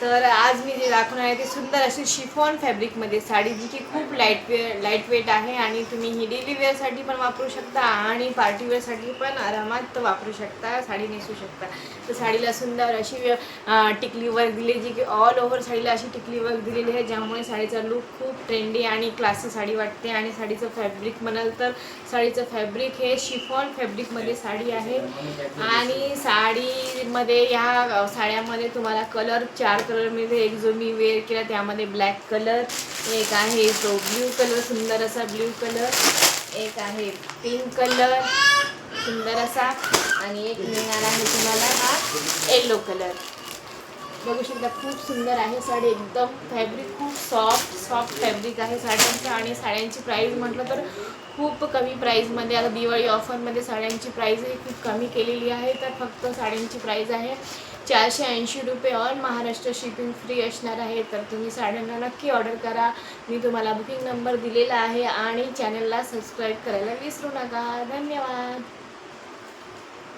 तर आज मी जे दाखवणार आहे ते सुंदर अशी शिफॉन फॅब्रिकमध्ये साडी जी की खूप लाइट वेअर लाइट वेट आहे आणि तुम्ही ही डेली वेअरसाठी पण वापरू शकता आणि पार्टी वेअरसाठी पण आरामात वापरू शकता साडी नेसू शकता. तर साडीला सुंदर अशी टिकली वर्क दिली जी की ऑल ओव्हर साडीला अशी टिकली वर्क दिलेली आहे ज्यामुळे साडीचा लुक खूप ट्रेंडी आणि क्लासी साडी वाटते आणि साडीचं फॅब्रिक म्हणाल तर साडीचं फॅब्रिक हे शिफॉन फॅब्रिकमध्ये साडी आहे. आणि साडीमध्ये ह्या साड्यामध्ये तुम्हाला कलर चार कलरमध्ये एक जो मी वेअर केला त्यामध्ये ब्लॅक कलर एक आहे तो ब्ल्यू कलर सुंदर असा ब्ल्यू कलर एक आहे पिंक कलर सुंदर असा आणि एक मिळणार आहे तुम्हाला हा येलो कलर बघू शकता खूप सुंदर आहे साडी एकदम फॅब्रिक खूप सॉफ्ट सॉफ्ट फॅब्रिक आहे साड्यांचं आणि साड्यांची प्राईस म्हटलं तर खूप कमी प्राईजमध्ये आता दिवाळी ऑफरमध्ये साड्यांची प्राईज ही खूप कमी केलेली आहे तर फक्त साड्यांची प्राईज आहे. चारशे ऐंशी रुपये ऑल महाराष्ट्र शिपिंग फ्री असणार आहे. तर तुम्ही साड्यांना नक्की ऑर्डर करा. मी तुम्हाला बुकिंग नंबर दिलेला आहे आणि चॅनलला सबस्क्राईब करायला विसरू नका. धन्यवाद.